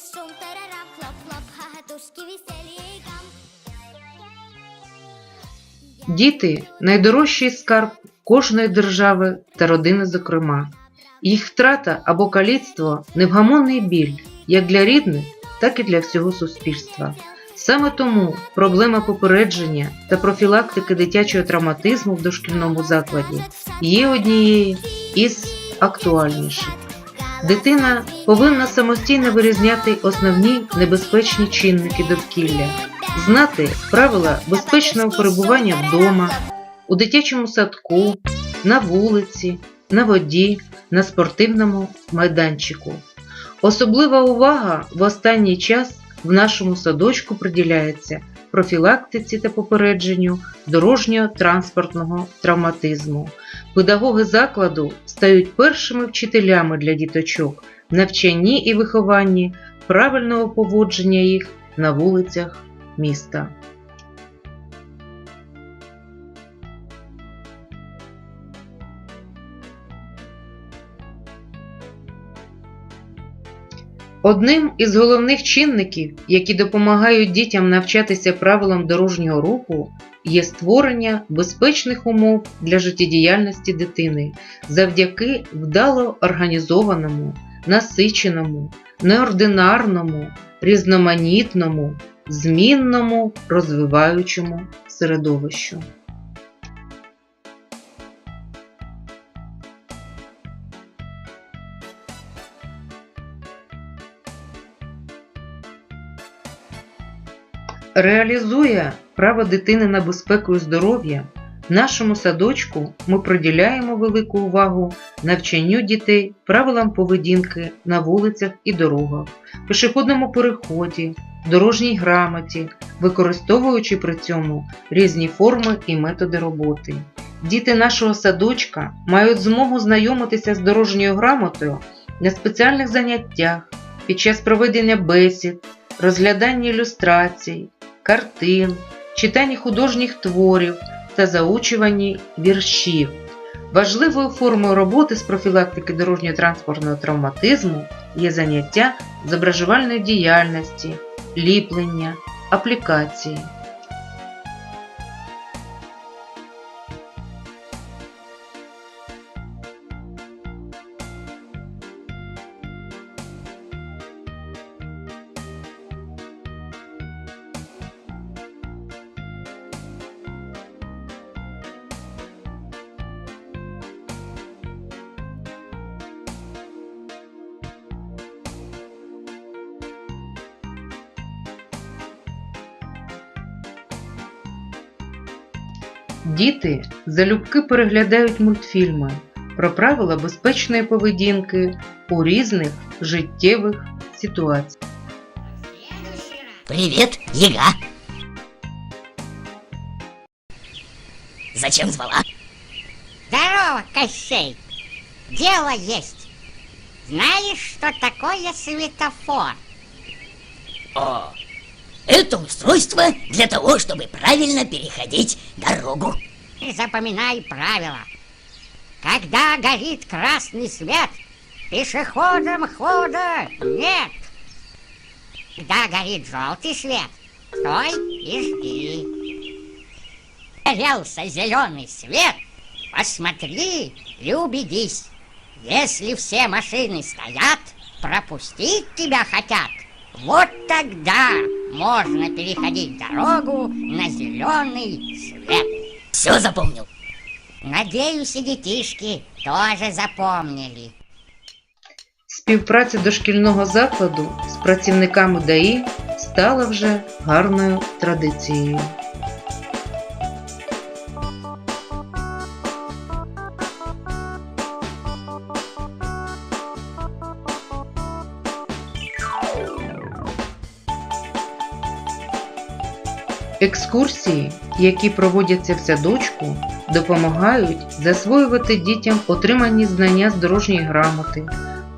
шум, тарарам, хлоп-хлоп, хохотушки, веселье и гам. Діти найдорожчий скарб кожної держави та родини, зокрема. Їх втрата або каліцтво невгамонний біль як для рідних, так і для всього суспільства. Саме тому проблема попередження та профілактики дитячого травматизму в дошкільному закладі є однією із актуальніших. Дитина повинна самостійно вирізняти основні небезпечні чинники довкілля, знати правила безпечного перебування вдома, у дитячому садку, на вулиці, на воді, на спортивному майданчику. Особлива увага в останній час в нашому садочку приділяється профілактиці та попередженню дорожнього транспортного травматизму. Педагоги закладу стають першими вчителями для діточок в навчанні і вихованні правильного поводження їх на вулицях міста. Одним із головних чинників, які допомагають дітям навчатися правилам дорожнього руху, є створення безпечних умов для життєдіяльності дитини завдяки вдало організованому, насиченому, неординарному, різноманітному, змінному, розвиваючому середовищу. Реалізує право дитини на безпеку і здоров'я, нашому садочку ми приділяємо велику увагу навчанню дітей правилам поведінки на вулицях і дорогах, пішохідному переході, дорожній грамоті, використовуючи при цьому різні форми і методи роботи. Діти нашого садочка мають змогу знайомитися з дорожньою грамотою на спеціальних заняттях під час проведення бесід, розглядання ілюстрацій, картин, читанні художніх творів та заучуванні віршів. Важливою формою роботи з профілактики дорожньо-транспортного травматизму є заняття зображувальної діяльності, ліплення, аплікації. Діти залюбки переглядають мультфільми про правила безпечної поведінки у різних життєвих ситуаціях. Привет, Ега. Зачем звала? Здорово, Кощей! Дело есть. Знаешь, что такое светофор? О, это устройство для того, чтобы правильно переходить дорогу. Запоминай правила. Когда горит красный свет, пешеходам хода нет. Когда горит желтый свет, стой и жди. Горелся зеленый свет, посмотри и убедись. Если все машины стоят, пропустить тебя хотят, вот тогда можно переходить дорогу на зеленый свет. Все запомнил. Надеюсь, и детишки тоже запомнили. Співпраця дошкільного закладу з працівниками ДАІ стала вже гарною традицією. Екскурсії, які проводяться в садочку, допомагають засвоювати дітям отримані знання з дорожньої грамоти,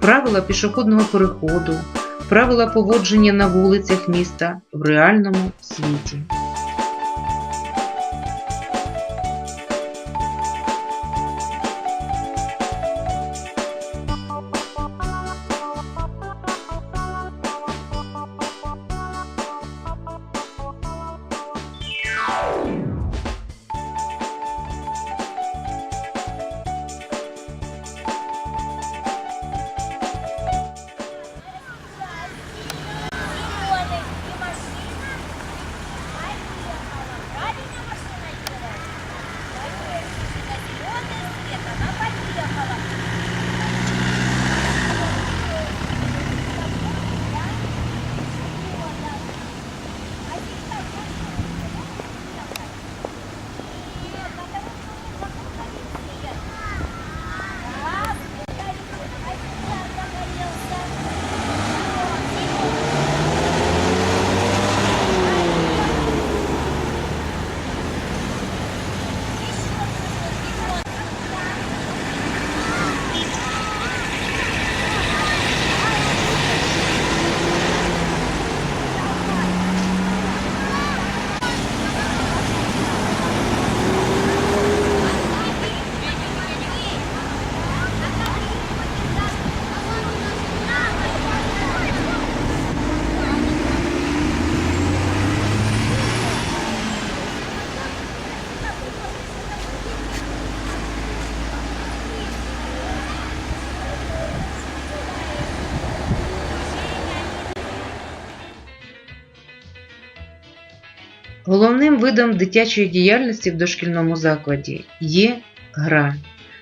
правила пішохідного переходу, правила поводження на вулицях міста в реальному світі. Головним видом дитячої діяльності в дошкільному закладі є гра.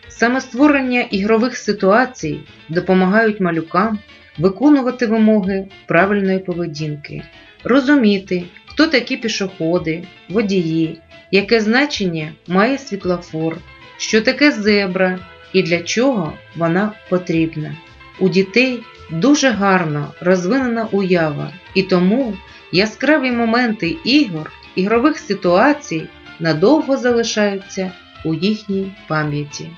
Саме створення ігрових ситуацій допомагають малюкам виконувати вимоги правильної поведінки, розуміти, хто такі пішоходи, водії, яке значення має світлофор, що таке зебра і для чого вона потрібна. У дітей дуже гарно розвинена уява, і тому яскраві моменти ігор, ігрових ситуацій надовго залишаються у їхній пам'яті.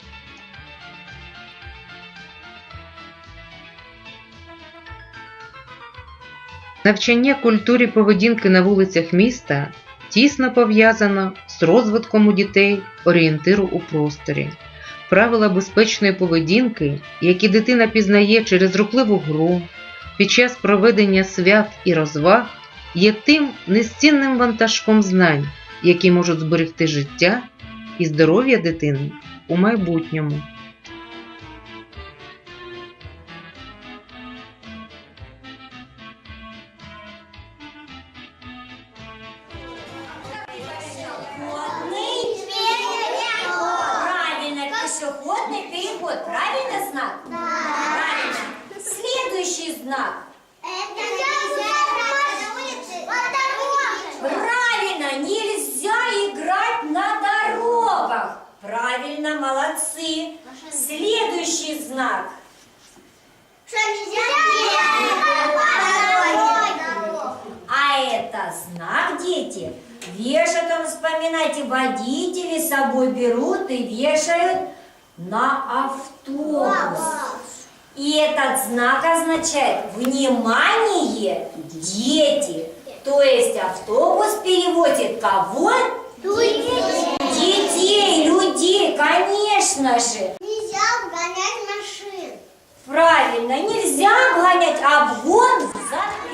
Навчання культурі поведінки на вулицях міста тісно пов'язано з розвитком у дітей орієнтиру у просторі. Правила безпечної поведінки, які дитина пізнає через рухливу гру, під час проведення свят і розваг, є тим незцінним вантажком знань, які можуть зберегти життя і здоров'я дитини у майбутньому. Правильно, пешеходный переход. Правильно знак? Правильно. Следующий знак. Знак. А это знак, дети. Вешают, он, вспоминайте, водители с собой берут и вешают на автобус. И этот знак означает «Внимание, дети!» То есть автобус переводит кого? Детей, людей, конечно же. Нельзя машин. Правильно, нельзя гонять обгон запрещен.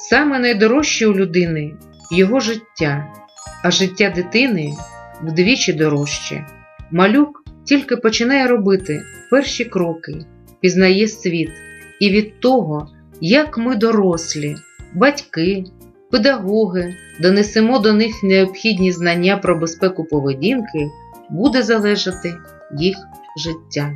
Саме найдорожче у людини його життя, а життя дитини вдвічі дорожче. Малюк тільки починає робити перші кроки, пізнає світ, і від того, як ми дорослі, батьки, педагоги донесемо до них необхідні знання про безпеку поведінки, буде залежати їх життя.